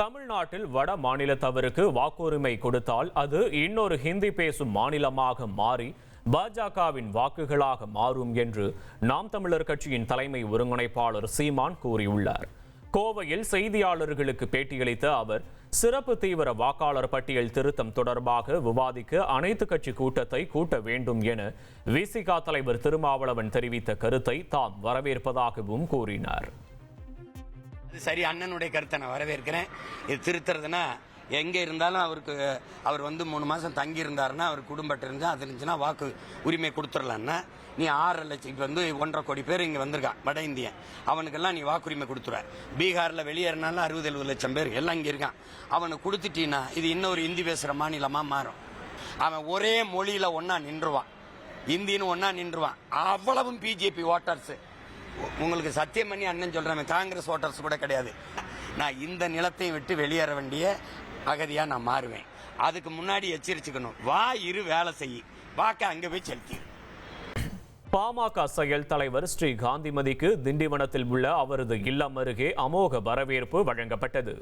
தமிழ்நாட்டில் வட மாநிலத்தவருக்கு வாக்குரிமை கொடுத்தால் அது இன்னொரு ஹிந்தி பேசும் மாநிலமாக மாறி பாஜகவின் வாக்குகளாக மாறும் என்று நாம் தமிழர் கட்சியின் தலைமை ஒருங்கிணைப்பாளர் சீமான் கூறியுள்ளார். கோவையில் செய்தியாளர்களுக்கு பேட்டியளித்த அவர் சிறப்பு தீவிர வாக்காளர் பட்டியல் திருத்தம் தொடர்பாக விவாதிக்க அனைத்து கட்சி கூட்டத்தை கூட்ட வேண்டும் என விசிகா தலைவர் திருமாவளவன் தெரிவித்த கருத்தை தாம் வரவேற்பதாகவும் கூறினார். சரி அண்ணனுடைய கருத்தை நான் வரவேற்கிறேன். இது திருத்துறதுன்னா எங்க இருந்தாலும் அவருக்கு அவர் வந்து மூணு மாசம் தங்கி இருந்தாருன்னா அவர் குடும்பம் இருந்தால் அது இருந்துச்சுன்னா வாக்கு உரிமை கொடுத்துடலான்னா நீ ஆறரை லட்சம் இப்போ வந்து ஒன்றரை கோடி பேர் இங்கே வந்திருக்கான் வட இந்தியன். அவனுக்கெல்லாம் நீ வாக்குரிமை கொடுத்துற பீகாரில் வெளியேறினாலும் அறுபது எழுபது லட்சம் பேர் எல்லாம் இங்கே இருக்கான். அவனுக்கு கொடுத்துட்டீன்னா இது இன்னொரு இந்தி பேசுகிற மாநிலமாக மாறும். அவன் ஒரே மொழியில் ஒன்றா நின்றுவான். இந்தின்னு ஒன்றா நின்றுவான். அவ்வளவும் பிஜேபி ஓட்டர்ஸு. உங்களுக்கு சத்தியம் பண்ணி அண்ணன் சொல்றேன். காங்கிரஸ் ஓட்டர்ஸ் கூட கிடையாது. நான் இந்த நிலத்தையும் விட்டு வெளியேற வேண்டிய அகதியா நான் மாறுவேன். அதுக்கு முன்னாடி எச்சரிச்சுக்கணும். வா இரு வேலை செய். வாக்க அங்க போய் செலுத்தி பாமக செயல் தலைவர் ஸ்ரீ காந்திமதிக்கு திண்டிவனத்தில் உள்ள அவரது இல்லம் அருகே அமோக வரவேற்பு வழங்கப்பட்டது.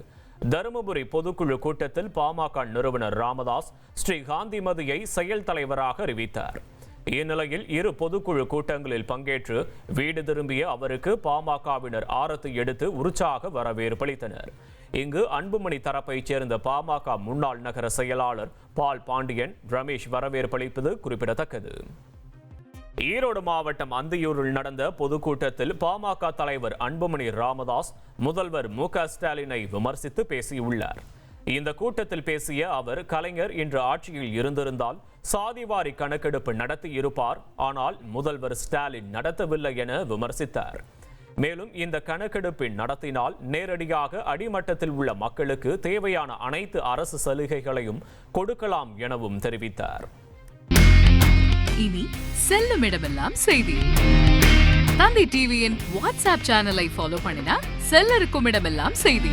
தருமபுரி பொதுக்குழு கூட்டத்தில் பாமக நிறுவனர் ராமதாஸ் ஸ்ரீ காந்திமதியை செயல் தலைவராக அறிவித்தார். இந்நிலையில் இரு பொதுக்குழு கூட்டங்களில் பங்கேற்று வீடு திரும்பிய அவருக்கு பாமகவினர் ஆரத்தை எடுத்து உற்சாக வரவேற்பளித்தனர் இங்கு அன்புமணி தரப்பைச் சேர்ந்த பாமக முன்னாள் நகர செயலாளர் பால் பாண்டியன் ரமேஷ் வரவேற்பளிப்பது குறிப்பிடத்தக்கது. ஈரோடு மாவட்டம் அந்தியூரில் நடந்த பொதுக்கூட்டத்தில் பாமக தலைவர் அன்புமணி ராமதாஸ் முதல்வர் மு க ஸ்டாலினை விமர்சித்து பேசியுள்ளார். இந்த கூட்டத்தில் பேசிய அவர் கலைஞர் இன்று ஆட்சியில் இருந்திருந்தால் சாதிவாரி கணக்கெடுப்பு நடத்தி இருப்பார் ஆனால் முதல்வர் ஸ்டாலின் நடத்தவில்லை என விமர்சித்தார். மேலும் இந்த கணக்கெடுப்பின் நடத்தினால் நேரடியாக அடிமட்டத்தில் உள்ள மக்களுக்கு தேவையான அனைத்து அரசு சலுகைகளையும் கொடுக்கலாம் எனவும் தெரிவித்தார். இனி செல்லும் இடமெல்லாம் செய்தி. தந்தி டிவியின் வாட்ஸ்அப் சேனலை ஃபாலோ பண்ணினா செல்ல இருக்கும் இடமெல்லாம் செய்தி.